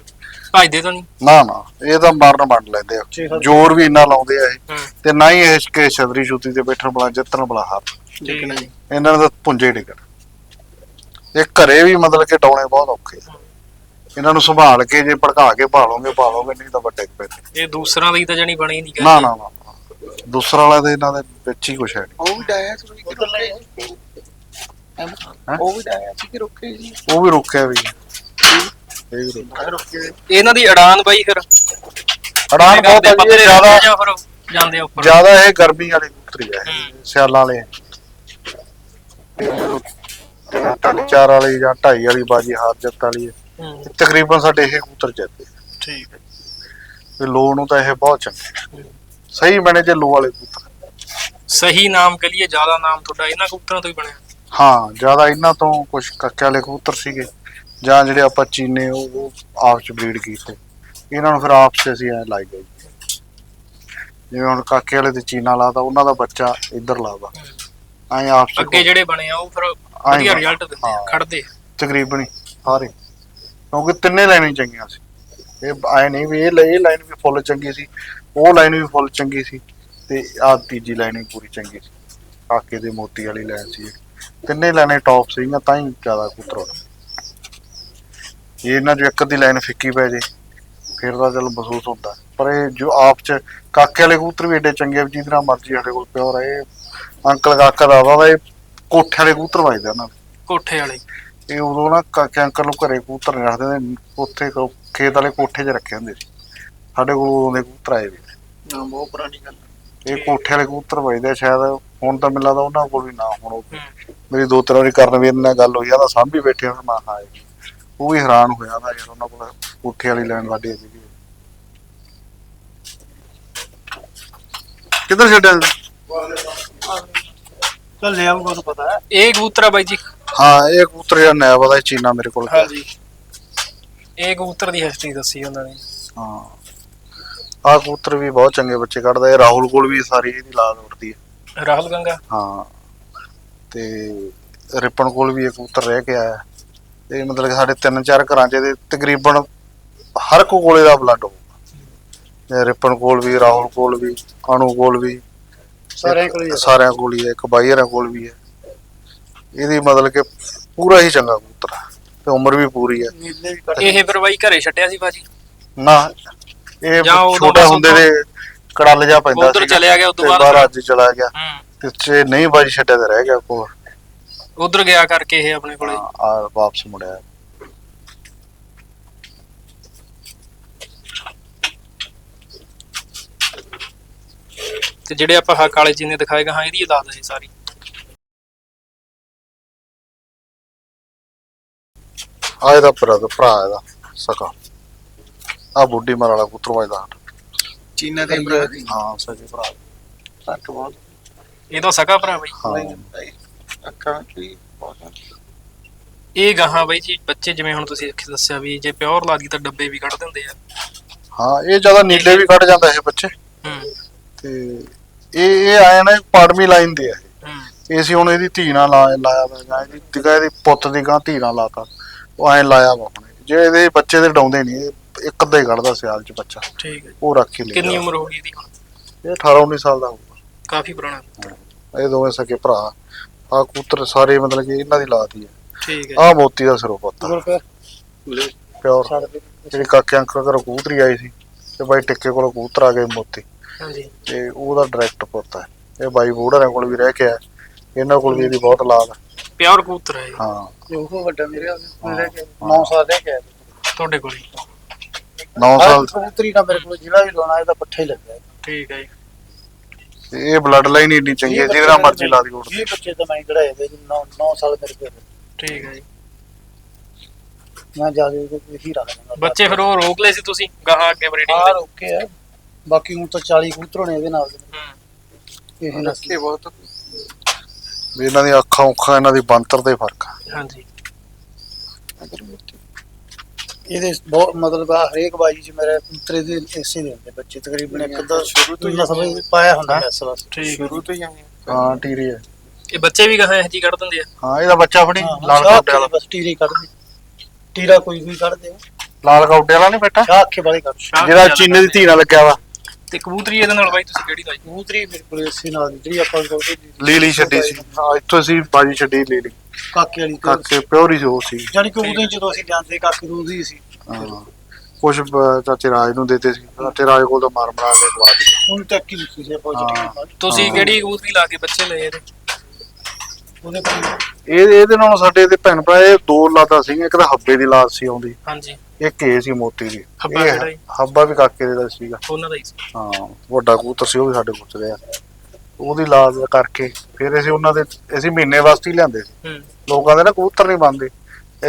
ਭਜਦੇ ਤਾਂ ਨਹੀਂ। ਨਾ ਨਾ ਇਹ ਤਾਂ ਮਾਰਨ ਵੰਡ ਲੈਂਦੇ ਆ। ਜ਼ੋਰ ਵੀ ਇੰਨਾ ਲਾਉਂਦੇ ਆ ਇਹ ਤੇ ਨਾ ਹੀ ਇਹ ਕਿ ਛਤਰੀ ਛੁੱਤੀ ਤੇ ਬੈਠਣ ਬਲਾ ਜਿੱਤਣ ਬਲਾ ਹਾਰ ਠੀਕ ਹੈ ਜੀ। ਇਹਨਾਂ ਦਾ ਪੁੰਜੇ ਡਿੱਗਣ। ਇਹ ਘਰੇ ਵੀ ਮਤਲਬ ਕਿ ਡਾਉਣੇ ਬਹੁਤ ਔਖੇ ਆ। ਇਹਨਾਂ ਨੂੰ ਸੰਭਾਲ ਕੇ ਜੇ ਭੜਕਾ ਕੇ ਭਾਲੋਗੇ ਭਾਲੋਗੇ ਨਹੀਂ ਤਾਂ ਵੱਡੇ ਪੈਂਦੇ। ਇਹ ਦੂਸਰਾਂ ਦੀ ਤਾਂ ਜਾਨੀ ਬਣੀ ਨਹੀਂ ਨਾ ਨਾ ਨਾ ਨਾ। ਦੂਸਰਾ ਵਾਲਾ ਦੇ ਇਹਨਾਂ ਦੇ ਵਿੱਚ ਹੀ ਕੁਛ ਹੈ। ਉਹ ਵੀ ਡਾਇਆ ਸੀ ਕਿ ਰੁਕੇ ਹੈਂ? ਉਹ ਵੀ ਡਾਇਆ ਸੀ ਕਿ ਰੁਕੇ ਜੀ ਉਹ ਵੀ ਰੁਕਿਆ ਵੀ। ਇਹ ਵੀ ਰੁਕਿਆ। ਰੁਕੇ ਇਹਨਾਂ ਦੀ ਅੜਾਨ ਬਾਈ ਫਿਰ। ਅੜਾਨ ਬਹੁਤ ਆ? ਜੀ, ਇਹ ਜ਼ਿਆਦਾ ਜਾਂ ਫਿਰ ਜਾਂਦੇ ਆ ਉੱਪਰ? ਜ਼ਿਆਦਾ ਇਹ ਗਰਮੀ ਵਾਲੀ ਕਬੂਤਰੀ ਹੈ ਹੂੰ। ਸਿਆਲਾਂ ਵਾਲੇ। ਢਾਈ ਚਾਰ ਵਾਲੀ ਜਾਂ ਢਾਈ ਵਾਲੀ ਬਾਜੀ ਹਾਰ ਜਿੱਤ ਵਾਲੀ ਹੈ ਹੂੰ। ਤਕਰੀਬਨ ਸਾਡੇ ਇਹ ਕਬੂਤਰ ਜਿੱਤਦੇ ਠੀਕ ਹੈ। ਤੇ ਲੋ ਨੂੰ ਤਾਂ ਇਹ ਬਹੁਤ ਚੰਗੇ ਸਹੀ ਬਣੇ ਜੇ ਲੋ ਵਾਲੇ ਕਬੂਤਰ। ਸਹੀ ਨਾਮ ਕਹ ਲਈਏ ਜ਼ਿਆਦਾ ਨਾਮ ਤੁਹਾਡਾ ਇਹਨਾਂ ਕਬੂਤਰਾਂ ਤੋਂ ਹੀ ਬਣਿਆ। ਹਾਂ ਜ਼ਿਆਦਾ ਇਹਨਾਂ ਤੋਂ ਕੁਝ ਕੱਕੇ ਵਾਲੇ ਕਬੂਤਰ ਸੀਗੇ ਜਾਂ ਜਿਹੜੇ ਆਪਾਂ ਚੀਨੇ ਉਹ ਆਪਸ ਚ ਬਰੀਡ ਕੀਤੇ। ਇਹਨਾਂ ਨੂੰ ਫਿਰ ਆਪਸ ਚ ਅਸੀਂ ਐ ਲਾਈ ਗਏ। ਜਿਵੇਂ ਹੁਣ ਕਾਕੇ ਵਾਲੇ ਤੇ ਚੀਨਾ ਲਾਤਾ ਉਹਨਾਂ ਦਾ ਬੱਚਾ ਇੱਧਰ ਲਾਦਾ ਐ ਆਪਸ ਚ ਅੱਗੇ ਜਿਹੜੇ ਬਣੇ ਆ ਉਹ ਫਿਰ ਵਧੀਆ ਰਿਜ਼ਲਟ ਦਿੰਦੇ ਆ। ਖੜਦੇ ਤਕਰੀਬਨ ਹੀ ਸਾਰੇ। ਕਿਉਂਕਿ ਤਿੰਨੇ ਲਾਈਨਾਂ ਚੰਗੀਆਂ ਸੀ। ਇਹ ਆਏ ਨਹੀਂ ਵੀ ਇਹ ਇਹ ਲਾਈਨ ਵੀ ਫੁੱਲ ਚੰਗੀ ਸੀ, ਉਹ ਲਾਈਨ ਵੀ ਫੁੱਲ ਚੰਗੀ ਸੀ ਤੇ ਆਹ ਤੀਜੀ ਲਾਈਨ ਵੀ ਪੂਰੀ ਚੰਗੀ ਸੀ। ਕਾਕੇ ਦੇ ਮੋਤੀ ਵਾਲੀ ਲਾਈਨ ਸੀ ਤਿੰਨੇ ਲਾਈਨਾਂ ਟੌਪ ਸੀਗੀਆਂ, ਤਾਂ ਹੀ ਜ਼ਿਆਦਾ ਕਬੂਤਰ ਹੋਣਾ ਇਹਨਾਂ ਚ ਇੱਕ ਦੀ ਲਾਈਨ ਫਿੱਕੀ ਪੈ ਜੇ, ਫਿਰ ਤਾਂ ਚਲ ਮਹਿਸੂਸ ਹੁੰਦਾ। ਪਰ ਇਹ ਜੋ ਆਪ ਚ ਕਾਕੇ ਵਾਲੇ ਕਬੂਤਰ ਵੀ ਏਡੇ ਚੰਗੇ ਆ ਵੀ ਜਿਹਦੇ ਨਾਲ ਮਰਜ਼ੀ ਸਾਡੇ ਕੋਲ ਪਿਓਰ ਹੈ ਇਹ ਅੰਕਲ ਕਾਕਾ ਦਾ ਵਾ ਇਹ ਕੋਠੇ ਵਾਲੇ ਕਬੂਤਰ ਵੱਜਦੇ ਉਹਨਾਂ ਦੇ। ਕੋਠੇ ਵਾਲੇ। ਇਹ ਉਦੋਂ ਨਾ ਕਾਕੇ ਅੰਕਲ ਨੂੰ ਘਰੇ ਕਬੂਤਰ ਰੱਖਦੇ ਨੇ ਉੱਥੇ ਕੋ- ਖੇਤ ਵਾਲੇ ਕੋਠੇ 'ਚ ਰੱਖੇ ਹੁੰਦੇ ਸੀ। ਸਾਡੇ ਕੋਲ ਉਦੋਂ ਦੇ ਕਬੂਤਰ ਆਏ ਵੀ ਨਾ ਬਹੁਤ ਪੁਰਾਣੀ ਗੱਲ ਇਹ ਕੋਠੇ ਵਾਲੇ ਕਬੂਤਰ ਵੱਜਦੇ ਆ ਸ਼ਾਇਦ ਹੁਣ ਤਾਂ ਮੈਨੂੰ ਲੱਗਦਾ ਉਹਨਾਂ ਕੋਲ ਵੀ ਨਾ ਹੁਣ ਉਹ- ਮੇਰੀ ਦੋ ਤਿੰਨ ਵਾਰੀ ਕਰਨ ਵੀ ਨਾਲ ਗੱਲ ਹੋਈ ਆ ਤਾਂ ਸਾਂਭੀ ਬੈਠੇ ਹੁਣ ਮੈਂ ਹਾਂ ਜੀ। ਉਹ ਵੀ ਹੈਰਾਨ ਹੋਇਆ ਦਾ ਯਾਰ ਉਹਨਾਂ ਕੋਲ ਕੋਠੇ ਵਾਲੀ ਲੈਣ ਵਾਲੀ ਸੀ ਕਿੱਧਰ ਛੱਡਿਆ ਚੱਲ ਲਿਆ ਉਹ ਤੁਹਾਨੂੰ ਪਤਾ ਹੈ। ਇਹ ਕਬੂਤਰ ਆ ਬਾਈ ਜੀ। ਹਾਂ ਇਹ ਕਬੂਤਰ ਜਿਹੜਾ ਵਾਲਾ ਇਹ ਚੀਨਾ ਮੇਰੇ ਕੋਲ ਪਿਆ। ਹਾਂਜੀ। ਇਹ ਕਬੂਤਰ ਦੀ ਹਿਸਟਰੀ ਦੱਸੀ ਉਹਨਾਂ ਨੇ। ਹਾਂ। ਆਹ ਕਬੂਤਰ ਵੀ ਬਹੁਤ ਚੰਗੇ ਬੱਚੇ ਕੱਢਦਾ ਇਹ ਰਾਹੁਲ ਕੋਲ ਵੀ ਸਾਰੀ ਇਹਦੀ ਲਾਲ ਉੱਡਦੀ ਹੈ। ਰਾਹੁਲ ਗੰਗਾ? ਹਾਂ। ਤੇ ਰਿਪਨ ਕੋਲ ਵੀ ਇਹ ਕਬੂਤਰ ਰਹਿ ਕੇ ਆਇਆ। ਤੇ ਮਤਲਬ ਕਿ ਸਾਡੇ ਤਿੰਨ ਚਾਰ ਘਰਾਂ 'ਚ ਇਹਦੇ ਤਕਰੀਬਨ ਹਰ ਕੋ ਕੋਲੇ ਦਾ ਬਲੱਡ ਹੋਊਗਾ। ਤੇ ਰਿਪਨ ਕੋਲ ਵੀ ਰਾਹੁਲ ਕੋਲ ਵੀ ਅਨੂ ਕੋਲ ਵੀ ਸਾਰਿਆਂ ਕੋਲ ਹੀ ਆ। ਸਾਰਿਆਂ ਕੋਲ ਹੀ ਹੈ। ਇੱਕ ਬਾਈਰਾਂ ਕੋਲ ਵੀ ਹੈ। ਇਹਦੀ ਮਤਲਬ ਕਿ ਪੂਰਾ ਹੀ ਚੰਗਾ ਕਬੂਤਰ ਹੈ ਤੇ ਉਮਰ ਵੀ ਪੂਰੀ ਹੈ ਨੀਲੇ ਵੀ ਕੱਢ ਇਹ ਫਿਰ ਬਾਈ ਘਰੇ ਛੱਡਿਆ ਸੀ ਬਾਜੀ ਨਾ ਇਹ ਜਾਂ ਛੋਟਾ ਹੁੰਦੇ ਦੇ ਕੜਲ ਜਾ ਪੈਂਦਾ ਉੱਧਰ ਸੀਗਾ ਚਲਿਆ ਗਿਆ, ਉਦੋਂ ਬਾਅਦ ਬਾਹਰ ਅੱਜ ਚਲਾ ਗਿਆ। ਤੇ ਜੇ ਨਹੀਂ ਬਾਜੀ ਛੱਡਿਆ ਤੇ ਰਹਿ ਗਿਆ ਕੋਲ। ਉਧਰ ਗਿਆ ਕਰਕੇ ਇਹ ਆਪਣੇ ਕੋਲੇ। ਆ ਵਾਪਸ ਮੁੜਿਆ। ਤੇ ਜਿਹੜੇ ਆਪਾਂ ਹਾ ਕਾਲੇ ਜੀ ਨੇ ਦਿਖਾਏਗਾ ਹਾਂ ਇਹਦੀ ਦੱਸ ਦੇ ਸਾਰੀ। ਆ ਇਹਦਾ ਭਰਾ ਦਾ ਭਰਾ ਇਹਦਾ ਸਕਾ। ਆ ਬੁੱਢੀ ਮਰ ਵਾਲਾ ਪੁੱਤਰ ਵਜਦਾ ਚੀਨਾ ਦੇ ਭਰਾ ਦੀ ਹਾਂ ਸਕੇ ਭਰਾ। ਸੱਟ ਬਹੁਤ ਇਹਦਾ ਸਕਾ ਭਰਾ ਬਾਈ। ਹਾਂ। ਅੱਖਾਂ ਕੀ ਬਹੁਤ ਇਹ ਗਾਹਾਂ ਬਾਈ ਜੀ ਬੱਚੇ ਜਿਵੇਂ ਹੁਣ ਤੁਸੀਂ ਦੱਸਿਆ ਵੀ ਜੇ ਪਿਓਰ ਲਾ ਦੀ ਤਾਂ ਡੱਬੇ ਵੀ ਕੱਢ ਦਿੰਦੇ ਆ। ਹਾਂ ਇਹ ਜ਼ਿਆਦਾ ਨੀਲੇ ਵੀ ਕੱਢ ਜਾਂਦਾ ਇਹ ਬੱਚੇ। ਹੂੰ। ਤੇ ਇਹ ਇਹ ਆਇਆ ਨਾ ਪਾੜਮੀ ਲਾਈਨ ਦੇ ਆ ਇਹ। ਹੂੰ। ਇਹ ਸੀ ਹੁਣ ਇਹਦੀ ਧੀ ਨਾਲ ਲਾ- ਲਾਇਆ ਵਾ ਜਾਂ ਇਹਦੀ ਦਿਗਾ ਇਹਦੀ ਪੁੱਤ ਦੀ ਗਾਂ ਧੀ ਨਾਲ ਲਾਤਾ। ਉਹ ਐਂ ਲਾਇਆ ਵਾ ਹੁਣ ਜੇ ਇਹਦੇ ਬੱਚੇ ਦੇ ਡਾਉਂਦੇ ਨਹੀਂ ਇਹ ਇੱਕ ਅੱਧਾ ਹੀ ਕੱਢਦਾ ਸਿਆਲ ਚ ਬੱਚਾ। ਠੀਕ ਹੈ। ਉਹ ਰੱਖ ਹੀ ਲਿਆ ਕਿੰਨੀ ਉਮਰ ਹੋ ਗਈ ਇਹਦੀ ਹੁਣ? ਇਹ 18 19 ਸਾਲ ਦਾ ਹੋਊਗਾ। ਕਾਫੀ ਪੁਰਾਣਾ ਇਹ ਦੋਵੇਂ ਸਕੇ ਭਰਾ। ਆ ਕਬੂਤਰ ਸਾਰੇ ਮਤਲਬ ਕਿ ਇਹਨਾਂ ਦੀ ਲਾਤੀ ਹੈ। ਠੀਕ ਹੈ। ਆ ਮੋਤੀ ਦਾ ਸਿਰੋਂ ਪੱਤਾ ਪਿਓਰ। ਜਿਹੜੀ ਕਾਕੇ ਅੰਕਲ ਘਰੋਂ ਕਬੂਤਰੀ ਆਈ ਸੀ ਤੇ ਬਾਈ ਟਿੱਕੇ ਕੋਲ ਕਬੂਤਰ ਆ ਗਏ ਮੋਤੀ। ਹਾਂਜੀ। ਤੇ ਉਹਦਾ ਡਾਇਰੈਕਟ ਪੁੱਤ ਹੈ। ਇਹ ਬਾਈ ਬੂੜਰਾਂ ਕੋਲ ਵੀ ਰਹਿ ਕੇ ਆ ਇਹਨਾਂ ਕੋਲ ਵੀ ਇਹਦੀ ਬਹੁਤ ਲਾਗ ਹੈ। ਪਿਓਰ ਕਬੂਤਰ ਹੈ ਇਹ, ਹਾਂ। ਉਹ ਵੱਡਾ ਮੇਰੇ ਕੋਲ ਰਹਿ ਕੇ 9 ਸਾਲ ਰਹਿ ਕੇ ਆਇਆ। ਤੁਹਾਡੇ ਕੋਲ ਹੀ। 9 ਸਾਲ। ਕਬੂਤਰੀ ਦਾ ਮੇਰੇ ਕੋਲ ਜਿਹੜਾ ਵੀ ਲਾਉਣਾ ਇਹਦਾ ਪੱਠਾ ਹੀ ਲੱਗਦਾ ਹੈ ਠੀਕ ਹੈ ਜੀ। ਇਹ ਬਲੱਡ ਲਾਈਨ ਇੰਨੀ ਚੰਗੀ ਹੈ ਜਿਹਦੇ ਨਾਲ ਮਰਜ਼ੀ ਲਾ ਦੀ ਉੱਡਦੀ ਇਹ ਬੱਚੇ ਤਾਂ ਮੈਂ ਕਢਾਏ ਦੇ 9 9 ਸਾਲ ਮੇਰੇ ਕੋਲ। ਠੀਕ ਹੈ ਜੀ। ਮੈਂ ਜ਼ਿਆਦਾ ਇਹੀ ਰੱਖ ਦਿੰਦਾ ਬੱਚੇ ਫਿਰ ਉਹ ਰੋਕ ਲਏ ਸੀ ਤੁਸੀਂ ਗਾਹਾਂ ਅੱਗੇ ਬਰੀਡਿੰਗ ਹਾਂ ਦੇ ਰੋਕੇ ਆ। ਬਾਕੀ ਹੁਣ ਤਾਂ 40 ਕਬੂਤਰ ਇਹਦੇ ਨਾਲ। ਹੂੰ। ਇਹ ਨਸਲੀ ਬਹੁਤ ਵੀ ਇਹਨਾਂ ਦੀਆਂ ਅੱਖਾਂ ਉੱਖਾਂ ਇਹਨਾਂ ਦੀ ਬੰਤਰ ਦੇ ਫ਼ਰਕ ਆ। ਹਾਂਜੀ। ਇਹਦੇ ਬਹੁਤ ਮਤਲਬ ਆ ਹਰੇਕ ਬਾਜੀ ਚ ਮੇਰੇ ਕਬੂਤਰ ਦੇ ਇਸੇ ਦੇ ਹੁੰਦੇ ਬੱਚੇ ਤਕਰੀਬਨ ਇੱਕ ਅੱਧਾ ਸ਼ੁਰੂ ਤੋਂ ਹੀ ਨਸਲ ਪਾਇਆ ਹੁੰਦਾ। ਵਾਰ ਠੀਕ ਸ਼ੁਰੂ ਤੋਂ ਹੀ ਆਏ ਹਾਂ ਟੀਰੀ ਹੈ ਇਹ ਬੱਚੇ ਵੀ ਗਾਹਾਂ ਇਹ ਜੀ ਕੱਢ ਦਿੰਦੇ ਆ? ਹਾਂ ਇਹਦਾ ਬੱਚਾ ਫੜੀ ਲਾਲ ਕੌਡੇ ਵਾਲਾ। ਬਸ ਟੀਰੀ ਕੱਢਦੇ ਟੀਰਾ ਕੋਈ ਵੀ ਕੱਢਦੇ ਲਾਲ ਕੌਡੇ ਵਾਲਾ ਨਹੀਂ ਬੇਟਾ ਸ਼ਾਹ ਅੱਖੇ ਵਾਲੇ ਕੱਢ ਜਿਹੜਾ ਚੀਨੇ ਦੀ ਧੀ ਨਾਲ ਲੱਗਿਆ ਵਾ। ਤੇ ਕਬੂਤਰੀ ਇਹਦੇ ਨਾਲ ਬਾਈ ਤੁਸੀਂ ਕਿਹੜੀ ਲਾਈ? ਕਬੂਤਰੀ ਬਿਲਕੁਲ ਇਸੇ ਨਾਲ ਦੀ ਜਿਹੜੀ ਆਪਾਂ ਕਹਿੰਦੇ ਲੀਲੀ ਛੱਡੀ ਸੀ। ਹਾਂ ਇੱਥੋਂ ਅਸੀਂ ਬਾਜੀ ਛੱਡੀ ਲੀਲੀ। ਕਾਕੇ ਵਾਲੀ ਕਾਕੇ ਪਿਓਰੀ ਜੋ ਸੀ। ਜਾਨੀ ਕਿ ਉਦੋਂ ਹੀ ਜਦੋਂ ਅਸੀਂ ਜਾਂਦੇ ਕਾਕੇ ਨੂੰ ਉਹਦੀ ਸੀ ਹਾਂ। ਕੁਝ ਚਾਚੇ ਰਾਜ ਨੂੰ ਦਿੱਤੇ ਸੀ। ਚਾਚੇ ਰਾਜ ਕੋਲ ਤਾਂ ਮਾਰ ਮਰਾ ਕੇ ਦਿੱਤੀ। ਹੁਣ ਤੱਕ ਹੀ ਦਿੱਤੀ ਸੀ ਆਪਾਂ। ਜਿਹੜੀ ਤੁਸੀਂ। ਕਿਹੜੀ ਕਬੂਤਰੀ ਲਾ ਕੇ ਬੱਚੇ ਲਏ ਇਹਦੇ? ਉਹਦੇ ਕੋਲ ਇਹ ਇਹਦੇ ਨਾਲ ਸਾਡੇ ਤੇ ਭੈਣ ਭਰਾ ਇਹ ਦੋ ਲਾਦਾ ਸੀ ਇੱਕ ਤਾਂ ਹੱਬੇ ਦੀ ਲਾਦ ਸੀ ਆਉਂਦੀ ਹਾਂਜੀ। ਇੱਕ ਇਹ ਸੀ ਮੋਤੀ ਦੀ। ਹੱਬਾ ਇਹ ਕਿਹੜਾ ਜੀ? ਹੱਬਾ ਵੀ ਕਾਕੇ ਦੇ ਦਾ ਸੀਗਾ। ਉਹਨਾਂ ਦਾ ਹੀ ਸੀ। ਹਾਂ ਵੱਡਾ ਕਬੂਤਰ ਸੀ ਉਹ ਵੀ ਸਾਡੇ ਕੋਲ ਉਹਦੀ ਲਾਦ ਕਰਕੇ ਫਿਰ ਅਸੀਂ ਉਹਨਾਂ ਦੇ ਅਸੀਂ ਮਹੀਨੇ ਵਾਸਤੇ ਹੀ ਲਿਆਂਦੇ ਸੀ। ਹੂੰ। ਲੋਕਾਂ ਦੇ ਨਾ ਕਬੂਤਰ ਨਹੀਂ ਬੰਦੇ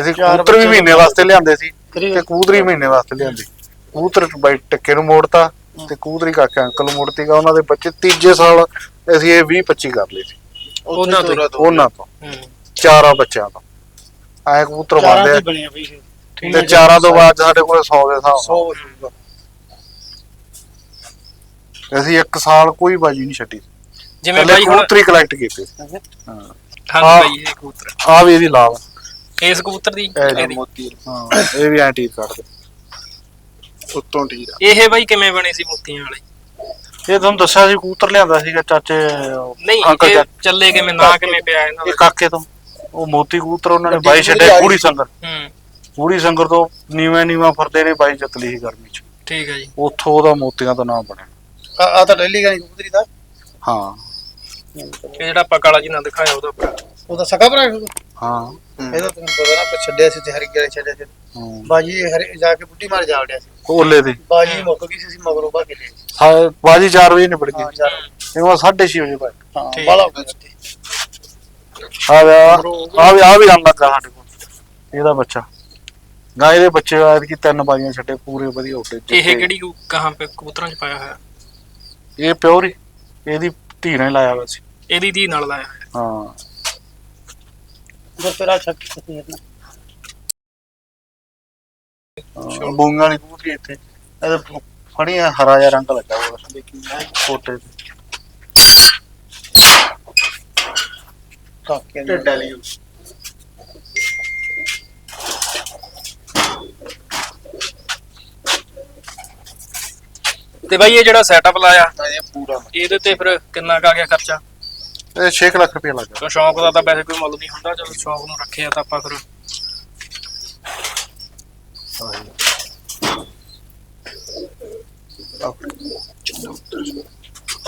ਅਸੀਂ ਚਾਰ ਕਬੂਤਰ ਵੀ ਬੱਚੇ ਮਹੀਨੇ ਵਾਸਤੇ ਲਿਆਂਦੇ ਸੀ ਤੇ ਕਬੂਤਰੀ ਮਹੀਨੇ ਵਾਸਤੇ ਲਿਆਂਦੀ। ਕਬੂਤਰ ਬਾਈ ਟੱਕੇ ਨੂੰ ਮੋੜਤਾ ਤੇ ਕਬੂਤਰੀ ਕਾਕੇ ਅੰਕਲ ਨੂੰ ਮੋੜਤੀਗਾ ਉਹਨਾਂ ਦੇ ਬੱਚੇ ਤੀਜੇ ਸਾਲ ਅਸੀਂ ਇਹ 20 25 ਕਰ ਲਏ ਸੀ। ਉਹਨਾਂ ਤੋਂ ਉਹਨਾਂ ਤੋਂ। ਚਾਰਾਂ ਬੱਚਿਆਂ ਤੋਂ। ਐ ਕਬੂਤਰ ਚਾਰਾਂ ਦੀ ਬਣਿਆ ਪਈ ਸੀ। ਤੇ ਚਾਰਾਂ ਤੋਂ ਬਾਅਦ ਸਾਡੇ ਕੋਲ 100 ਦੇ ਹਿਸਾਬ 100 ਨਾਲ। ਹੋਊਗਾ ਅਸੀਂ ਇੱਕ ਸਾਲ ਕੋਈ ਬਾਜੀ ਨਹੀਂ ਛੱਡੀ। ਜਿਵੇਂ ਪਹਿਲੇ ਬਾਈ ਹੁਣ ਕਬੂਤਰੀ ਕਲੈਕਟ ਕੀਤੇ। ਹਾਂ। ਬਾਈ ਇਹ ਕਬੂਤਰ। ਆ ਵੀ ਇਹਦੀ ਲਾਭ ਇਸ ਕਬੂਤਰ ਦੀ? ਇਹ ਇਹਦੀ। ਮੋਤੀ ਹਾਂ ਇਹ ਵੀ ਐਂ ਠੀਕ ਕੱਢਦੇ ਉੱਤੋਂ ਢੀਰਾ ਇਹ ਬਾਈ ਕਿਵੇਂ ਬਣੇ ਸੀ ਮੋਤੀਆਂ ਵਾਲੇ? ਇਹ ਤੁਹਾਨੂੰ ਦੱਸਿਆ ਸੀ ਕਬੂਤਰ ਲਿਆਂਦਾ ਸੀਗਾ ਚਾਚੇ ਨਹੀਂ ਅੰਕਲ ਇਹ ਚੱਲੇ ਕਿਵੇਂ ਨਾ ਕਿਵੇਂ ਪਿਆ ਇਹਨਾਂ ਇਹ ਦਾ ਕਾਕੇ ਤੋਂ। ਉਹ ਮੋਤੀ ਕਬੂਤਰ ਉਹਨਾਂ ਨੇ ਬਾਈ ਜਿਹੜੀ ਛੱਡੇ ਆ ਗਈ? ਪੂਰੀ ਸੰਗਰ। ਹੂੰ। ਪੂਰੀ ਸੰਗਰ ਤੋਂ ਨੀਵੇਂ ਨੀਵਾਂ ਫਰਦੇ ਨੇ ਬਾਈ ਚੱਕ ਲਈ ਸੀ ਗਰਮੀ ਚ। ਠੀਕ ਹੈ ਜੀ। ਉੱਥੋਂ ਉਹਦਾ ਮੋਤੀਆਂ ਦਾ ਨਾਮ ਬਣਿਆ। ਆ ਤਾਂ ਡੈਲੀ ਗਾਣੀ ਕਬੂਤਰੀ ਦਾ? ਹਾਂ। ਇਹ ਜਿਹੜਾ ਆਪਾਂ ਕਾਲਾ ਜੀ ਨਾਲ ਦਿਖਾਇਆ ਉਹਦਾ ਭਰਾ। ਉਹਦਾ ਸਕਾ ਭਰਾ ਸੀ? ਹਾਂ। ਇਹਦਾ ਤੁਹਾਨੂੰ ਪਤਾ ਨਾ ਆਪਾਂ ਛੱਡਿਆ ਸੀ ਤੇ ਹਰੀ ਗਲੇ ਛੱਡਿਆ ਸੀ। ਬਾਜੀ ਹਰੇ ਜਾ ਕੇ ਬੁੱਢੀ ਮਾਰ ਜਾ ਵੜਿਆ ਸੀ ਓਲੇ ਦੀ ਬਾਜੀ ਮੁੱਕ ਗਈ ਸੀ ਅਸੀਂ ਮਗਰੋਂ ਭਾ ਕੇ ਲਏ ਹਾਂ, ਬਾਜੀ 4 ਵਜੇ ਨਿਬੜ ਗਈ। ਹਾਂ ਚਾਰ ਇਹਨੂੰ 6:30 ਵਜੇ ਬਾਅਦ ਹਾਂ ਠੀਕ। ਬਾਲਾ ਹੋ ਗਿਆ ਸੀ। ਆ ਗਿਆ ਆ ਵੀ ਆ ਵੀ ਰਨ ਲੱਗਾ ਸਾਡੇ ਕੋਲ। ਇਹਦਾ ਬੱਚਾ। ਗਾਂ ਇਹਦੇ ਬੱਚੇ ਆਇਦ ਕੀ ਤਿੰਨ ਬਾਜੀਆਂ ਛੱਡੇ ਪੂਰੇ ਵਧੀਆ ਉੱਡੇ ਇਹ ਕਿਹੜੀ ਕੂ- ਕਹਾਂ ਪੇ ਕਬੂਤਰਾਂ ਚ ਪਾਇਆ ਹੋਇਆ? ਇਹ ਪਿਓਰ ਹੀ ਇਹਦੀ ਧੀ ਨੇ ਲਾਇਆ ਹੋਇਆ ਸੀ। ਇਹਦੀ ਦੀ ਨਾਲ ਲਾਇਆ ਹੋਇਆ। ਹਾਂ। ਤੇਰਾ ਛੱਕ ਹੈ ਹਾਂ, ਬੂੰਗਾਂ ਵਾਲੀ ਕਬੂਤਰੀ ਇੱਥੇ। ਇਹਦੇ ਫੜੀ ਆ ਹਰਾ ਜਿਹਾ ਰੰਗ ਲੱਗਾ ਹੋਇਆ ਕੋਟੇ ਤੇ। ਕਾਕੇ ਬਾਈ ਇਹ ਜਿਹੜਾ ਸੈਟਅਪ ਲਾਇਆ ਇਹ ਪੂਰਾ। ਇਹਦੇ ਤੇ ਫਿਰ ਕਿੰਨਾ ਕੁ ਆ ਗਿਆ ਖਰਚਾ? ਇਹ 6 ਲੱਖ ਰੁਪਏ ਲੱਗਾ ਤਾਂ ਸ਼ੌਂਕ ਦਾ ਤਾਂ ਵੈਸੇ ਕੋਈ ਮੁੱਲ ਨਹੀਂ ਹੁੰਦਾ ਚਲੋ ਸ਼ੌਂਕ ਨੂੰ ਰੱਖਿਆ ਤਾਂ ਆਪਾਂ ਫਿਰ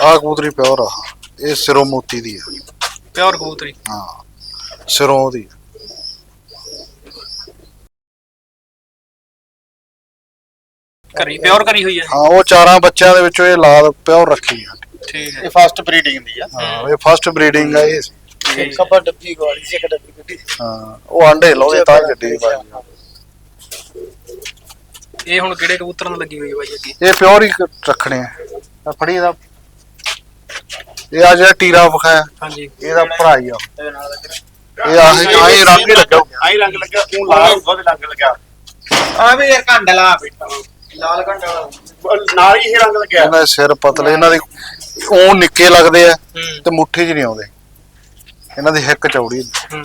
ਆ ਕਬੂਤਰੀ ਪਿਓਰ ਆ। ਇਹ ਸਿਰੋਂ ਮੋਤੀ ਦੀ ਆ। ਪਿਓਰ ਕਬੂਤਰੀ। ਹਾਂ ਸਿਰੋਂ ਦੀ। ਕਰੀ ਪਿਓਰ ਕਰੀ ਹੋਈ ਹੈ ਹਾਂ ਉਹ ਚਾਰਾਂ ਬੱਚਿਆਂ ਦੇ ਵਿੱਚੋਂ ਇਹ ਲਾਲ ਪਿਓਰ ਰੱਖੀ ਆ। ਠੀਕ ਹੈ ਇਹ ਫਸਟ ਬਰੀਡਿੰਗ ਦੀ ਆ। ਹਾਂ ਇਹ ਫਸਟ ਬਰੀਡਿੰਗ ਆ ਇਹ। ਆਪਾਂ ਡੱਬੀ ਗਵਾਲੀ ਸੀ ਇੱਕ ਡੱਬੀ ਗੱਡੀ ਸੀ। ਹਾਂ ਉਹ ਆਂਡੇ ਲਾਉਂਦੇ ਤਾਂ ਹੀ ਬਾਜੀ ਇਹ ਹੁਣ ਕਿਹੜੇ ਕਬੂਤਰਾਂ ਨਾਲ ਲੱਗੀ ਹੋਈ ਹੈ ਬਾਈ ਅੱਗੇ ਇਹ ਪਿਓਰ ਹੀ ਰੱਖਣੇ ਆ। ਆਹ ਫੜੀ ਇਹਦਾ। ਇਹ ਆ ਜਿਹੜਾ ਟੀਰਾ ਵਿਖਾਇਆ ਹਾਂਜੀ। ਇਹਦਾ ਭਰਾ ਹੀ ਆ। ਇਹ ਆਹੀ ਆਹੀ ਰੰਗ ਹੀ ਲੱਗਾ। ਹੋਇਆ। ਆਈ ਰੰਗ ਲੱਗਿਆ ਉਹ ਲਾਲ ਬਹੁਤ ਰੰਗ ਲੱਗਿਆ ਆ ਵੀ ਯਾਰ ਘੰਡਲਾ ਬੇਟਾ ਲਾਲ ਘੰਡਲਾ ਨਾਲ ਹੀ ਇਹ ਰੰਗ ਲੱਗਿਆ। ਇਹਨਾਂ ਦੇ ਸਿਰ ਪਤਲੇ ਇਹਨਾਂ ਦੇ ਉਹ ਨਿੱਕੇ ਲੱਗਦੇ ਆ ਹੂੰ। ਤੇ ਮੁੱਠੀ 'ਚ ਨਹੀਂ ਆਉਂਦੇ। ਇਹਨਾਂ ਦੀ ਹਿੱਕ ਚੌੜੀ ਹੂੰ।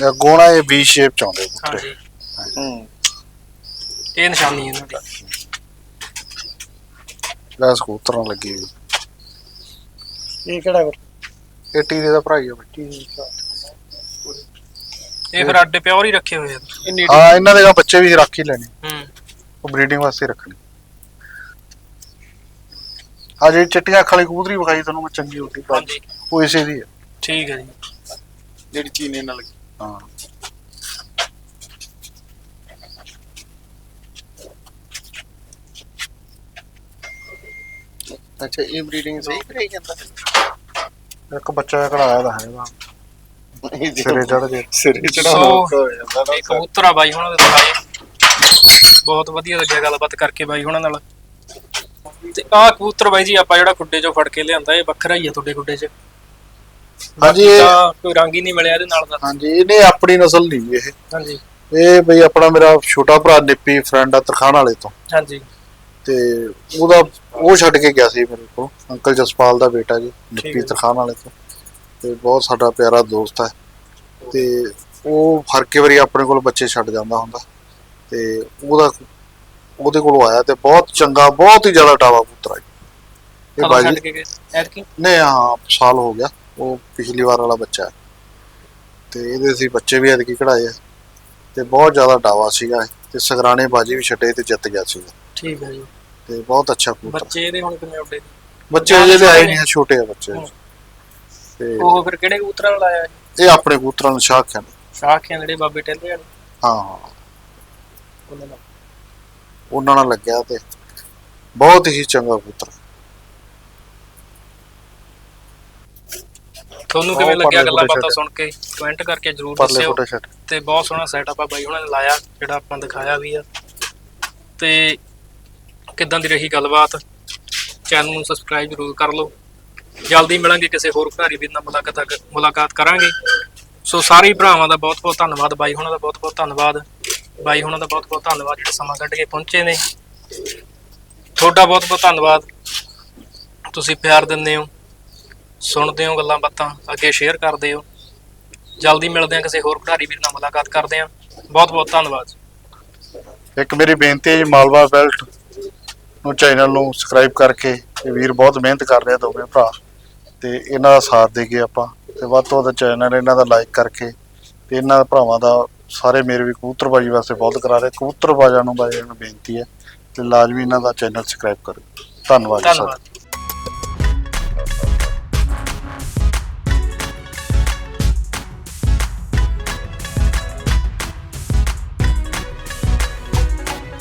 ਗੋਣਾ ਇਹ ਵੀ ਸ਼ੇਪ ਚ ਆਉਂਦੇ ਹਾਂਜੀ। ਹੂੰ। ਇਹ ਨਿਸ਼ਾਨੀ ਇਹਨਾਂ ਦੀ। ਲੈ ਸਕੂਤਰਾਂ ਲੱਗੀ ਹੋਈ। ਇਹ ਕਿਹੜਾ ਫਿਰ ਇਹ ਟੀਰੇ ਦਾ ਭਰਾ ਹੀ ਆ ਠੀਕ ਆ ਇਹ ਫਿਰ ਅੱਡੇ ਪਿਓਰ ਹੀ ਰੱਖੇ ਹੋਏ ਆ। ਇਹ ਹਾਂ ਇਹਨਾਂ ਦੇ ਤਾਂ ਬੱਚੇ ਵੀ ਰੱਖ ਹੀ ਲੈਣੇ। ਹੂੰ। ਉਹ ਬਰੀਡਿੰਗ ਵਾਸਤੇ ਰੱਖਣੇ। ਆ ਜਿਹੜੀ ਚਿੱਟੀਆਂ ਅੱਖਾਂ ਵਾਲੀ ਕਬੂਤਰੀ ਵਿਖਾਈ ਤੁਹਾਨੂੰ ਮੈਂ ਚੰਗੀ ਉੱਡੀ ਹਾਂਜੀ। ਉਹ ਇਸੇ ਦੀ ਹੈ ਠੀਕ ਹੈ ਜੀ। ਜਿਹੜੀ ਚੀਨੇ ਨਾਲ ਲੱਗੀ। ਹਾਂ। ਅੱਛਾ ਇਹ ਬਰੀਡਿੰਗ ਸਹੀ ਕਰਾਈ ਜਾਂਦਾ ਇੱਕ ਬੱਚਾ ਕਢਾਇਆ ਦਾ ਹੈਗਾ। ਸਿਰੇ ਚੜ ਗਏ ਸਿਰੇ ਸੋ, ਚੜਾਉਣਾ ਔਖਾ ਹੋ ਜਾਂਦਾ ਨਾ ਇਹ ਕਬੂਤਰ ਆ ਬਾਈ ਹੁਣਾਂ ਦੇ ਦਿਖਾਏ। ਬਹੁਤ ਵਧੀਆ ਲੱਗਿਆ ਗੱਲਬਾਤ ਕਰਕੇ ਬਾਈ ਹੁਣਾਂ ਨਾਲ। ਤੇ ਆਹ ਕਬੂਤਰ ਬਾਈ ਜੀ ਆਪਾਂ ਜਿਹੜਾ ਖੁੱਡੇ ਚੋਂ ਫੜ ਕੇ ਲਿਆਂਦਾ ਇਹ ਵੱਖਰਾ ਹੀ ਆ ਤੁਹਾਡੇ ਖੁੱਡੇ 'ਚ। ਹਾਂਜੀ। ਇਹ ਤਾਂ ਕੋਈ ਰੰਗ ਹੀ ਨਹੀਂ ਮਿਲਿਆ ਇਹਦੇ ਨਾਲ ਦਾ। ਹਾਂਜੀ ਇਹਨੇ ਆਪਣੀ ਨਸਲ ਨਹੀਂ ਇਹ। ਹਾਂਜੀ। ਇਹ ਬਈ ਆਪਣਾ ਮੇਰਾ ਛੋਟਾ ਭਰਾ ਨਿੱਪੀ ਫਰੈਂਡ ਆ ਤਰਖਾਣ ਵਾਲੇ ਤੋਂ। ਹਾਂਜੀ। ਤੇ ਉਹਦਾ ਉਹ ਛੱਡ ਕੇ ਗਿਆ ਸੀ ਮੇਰੇ ਕੋਲ ਅੰਕਲ ਜਸਪਾਲ ਦਾ ਬੇਟਾ ਜੀ ਨਿੱਪੀ ਹੈ। ਤਰਖਾਣ ਵਾਲੇ ਤੋਂ। ਤੇ ਬਹੁਤ ਸਾਡਾ ਪਿਆਰਾ ਦੋਸਤ ਹੈ। ਤੇ ਉਹ ਹਰ ਕੇ ਵਾਰੀ ਆਪਣੇ ਕੋਲ ਬੱਚੇ ਛੱਡ ਜਾਂਦਾ ਹੁੰਦਾ। ਤੇ ਉਹਦਾ ਉਹਦੇ ਕੋਲੋਂ ਆਇਆ ਤੇ ਬਹੁਤ ਚੰਗਾ ਬਹੁਤ ਹੀ ਜ਼ਿਆਦਾ ਟਾਵਾ ਪੁੱਤਰ ਹੈ ਇਹ ਕਦੋਂ ਬਾਜੀ ਛੱਡ ਕੇ ਗਏ? ਐਤਕੀ? ਨੇ ਹਾਂ ਸਾਲ ਹੋ ਗਿਆ। ਉਹ ਪਿਛਲੀ ਵਾਰ ਵਾਲਾ ਬੱਚਾ ਤੇ ਇਹਦੇ ਅਸੀਂ ਬੱਚੇ ਵੀ ਐਤਕੀ ਕਢਾਏ ਆ। ਤੇ ਬਹੁਤ ਜ਼ਿਆਦਾ ਡਾਵਾ ਸੀਗਾ ਤੇ ਸਗਰਾਣੇ ਬਾਜੀ ਵੀ ਛੱਡੇ ਤੇ ਜਿੱਤ ਗਿਆ ਸੀਗਾ। ਠੀਕ ਹੈ ਜੀ। ਤੇ ਬਹੁਤ ਅੱਛਾ ਕਬੂਤਰ। ਬੱਚੇ ਇਹਦੇ ਹੁਣ ਕਿੰਨੇ ਉੱਡੇ? ਬੱਚੇ ਜਿਹੜੇ ਆਏ ਨਹੀਂ ਛੋਟੇ ਆ ਬੱਚੇ। ਤੇ ਉਹ ਫਿਰ ਕਿਹੜੇ ਕਬੂਤਰਾਂ ਨਾਲ ਆਇਆ ਜੀ? ਇਹ ਆਪਣੇ ਕਬੂਤਰਾਂ ਨੂੰ ਸ਼ਾਖ ਹਨ ਸ਼ਾਖੀਆਂ ਜਿਹੜੇ ਬਾਬੇ ਟੇਲੇ ਵਾਲੇ? ਹਾਂ। ਉਹਨਾਂ ਨਾਲ? ਉਹਨਾਂ ਨਾਲ ਲੱਗਿਆ ਤੇ ਬਹੁਤ ਹੀ ਚੰਗਾ ਕਬੂਤਰ। ਤੁਹਾਨੂੰ ਕਿਵੇਂ ਲੱਗਿਆ ਗੱਲਾਂ ਬਾਤਾਂ। ਸੁਣ ਕੇ? ਕਮੈਂਟ ਕਰਕੇ ਜਰੂਰ ਦੱਸਿਓ। ਤੇ ਬਹੁਤ ਸੋਹਣਾ ਸੈਟਅਪ ਆ ਬਾਈ ਉਹਨਾਂ ਨੇ ਲਾਇਆ ਜਿਹੜਾ ਆਪਾਂ ਦਿਖਾਇਆ ਵੀ ਆ। ਤੇ ਕਿੱਦਾਂ ਦੀ ਰਹੀ ਗੱਲਬਾਤ? ਚੈਨਲ ਨੂੰ ਸਬਸਕ੍ਰਾਈਬ ਜਰੂਰ ਕਰ ਲਓ। ਜਲਦੀ ਮਿਲਾਂਗੇ ਕਿਸੇ ਹੋਰ ਭਰਾਰੀ ਵੀਰ ਨਾਲ ਮੁਲਾਕਾਤ ਮੁਲਾਕਾਤ ਕਰਾਂਗੇ। ਸੋ ਸਾਰੇ ਭਰਾਵਾਂ ਦਾ ਬਹੁਤ ਬਹੁਤ ਧੰਨਵਾਦ ਬਾਈ ਹੁਣਾਂ ਦਾ ਬਹੁਤ ਬਹੁਤ ਧੰਨਵਾਦ। ਬਾਈ ਹੁਣਾਂ ਦਾ ਬਹੁਤ ਬਹੁਤ ਧੰਨਵਾਦ ਜਿਹੜੇ ਸਮਾਂ ਕੱਢ ਕੇ ਪਹੁੰਚੇ ਨੇ। ਤੁਹਾਡਾ ਬਹੁਤ ਬਹੁਤ ਧੰਨਵਾਦ। ਤੁਸੀਂ ਪਿਆਰ ਦਿੰਦੇ ਹੋ। ਸੁਣਦੇ ਹੋ ਗੱਲਾਂ ਬਾਤਾਂ ਅੱਗੇ ਸ਼ੇਅਰ ਕਰਦੇ ਹੋ। ਜਲਦੀ ਮਿਲਦੇ ਹਾਂ ਕਿਸੇ ਹੋਰ ਖਿਡਾਰੀ ਵੀਰ ਨਾਲ ਮੁਲਾਕਾਤ ਕਰਦੇ ਹਾਂ। ਬਹੁਤ ਬਹੁਤ ਧੰਨਵਾਦ। ਇੱਕ ਮੇਰੀ ਬੇਨਤੀ ਹੈ ਜੀ ਮਾਲਵਾ ਬੈਲਟ ਨੂੰ ਚੈਨਲ ਨੂੰ ਸਬਸਕ੍ਰਾਈਬ ਕਰਕੇ ਇਹ ਵੀਰ ਬਹੁਤ ਮਿਹਨਤ ਕਰ ਰਹੇ ਦੋਵੇਂ ਭਰਾ। ਤੇ ਇਹਨਾਂ ਦਾ ਸਾਥ ਦੇ ਕੇ ਆਪਾਂ ਤੇ ਵੱਧ ਤੋਂ ਵੱਧ ਚੈਨਲ ਇਹਨਾਂ ਦਾ ਲਾਈਕ ਕਰਕੇ ਤੇ ਇਹਨਾਂ ਭਰਾਵਾਂ ਦਾ ਸਾਰੇ ਮੇਰੇ ਵੀ ਕਬੂਤਰਬਾਜੀ ਵਾਸਤੇ ਬਹੁਤ ਕਰਾ ਰਹੇ ਕਬੂਤਰਬਾਜ਼ਾਂ ਨੂੰ ਬਾਈ ਨੂੰ ਬੇਨਤੀ ਹੈ ਤੇ ਲਾਜ਼ਮੀ ਇਹਨਾਂ ਦਾ ਚੈਨਲ ਸਬਸਕ੍ਰਾਈਬ ਕਰੋ ਧੰਨਵਾਦ ਜੀ